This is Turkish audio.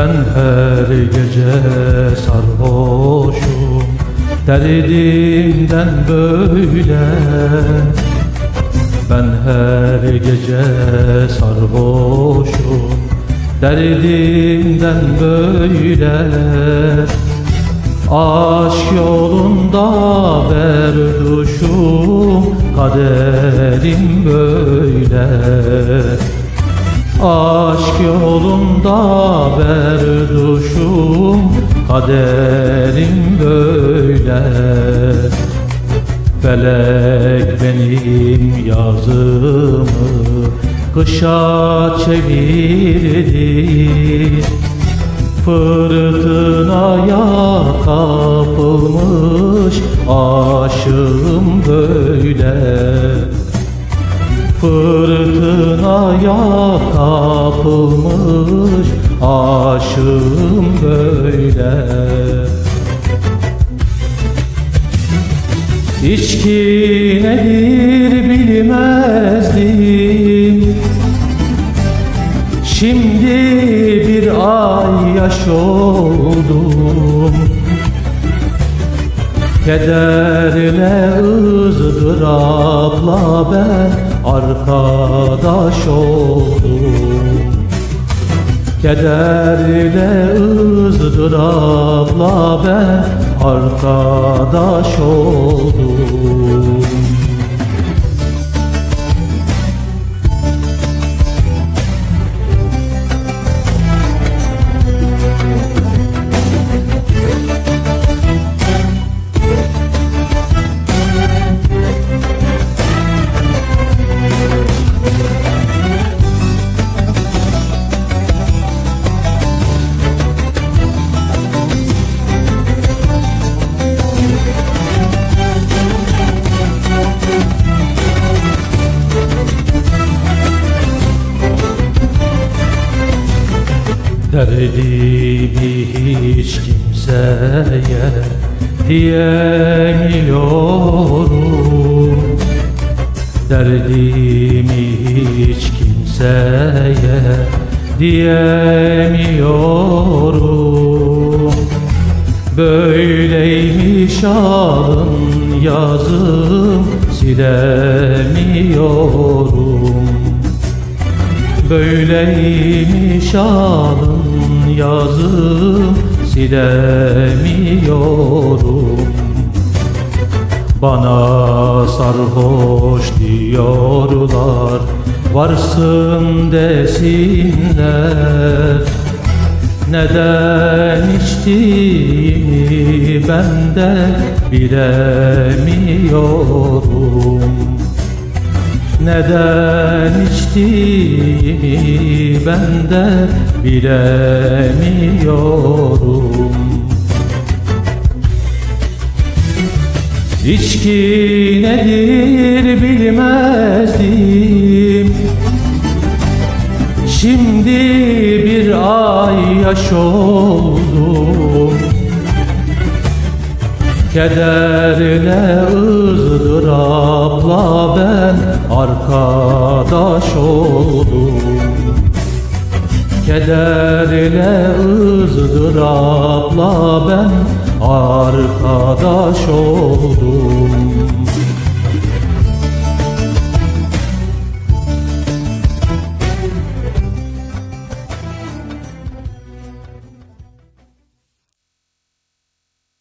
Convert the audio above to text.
Ben her gece sarhoşum Derdimden böyle. Ben her gece sarhoşum Derdimden böyle. Aşk yolunda berduşum Kaderim böyle Aşk yolunda berduşum Kaderim böyle. Felek benim yazımı Kışa çevirdi. Fırtınaya kapılmış aşığım böyle Fırtınaya kapılmış aşığım böyle. İçki nedir bilmezdim. Şimdi bir ay yaş oldum. Kederle ızdırapla ben arkadaş oldum. Kederle ızdırapla ben arkadaş oldum Derdimi hiç kimseye diyemiyorum Derdimi hiç kimseye diyemiyorum. Böyleymiş alın yazım silemiyorum Böyleymiş alın yazım silemiyorum. Bana sarhoş diyorlar Varsın desinler. Neden içtiğimi ben de bilemiyorum neden içtiğimi ben de bilemiyorum. İçki nedir bilmezdim. Şimdi bir ay yaş oldum. Kederle ızdırapla ben arkadaş oldum. Kederle ızdırapla ben. Arkadaş oldum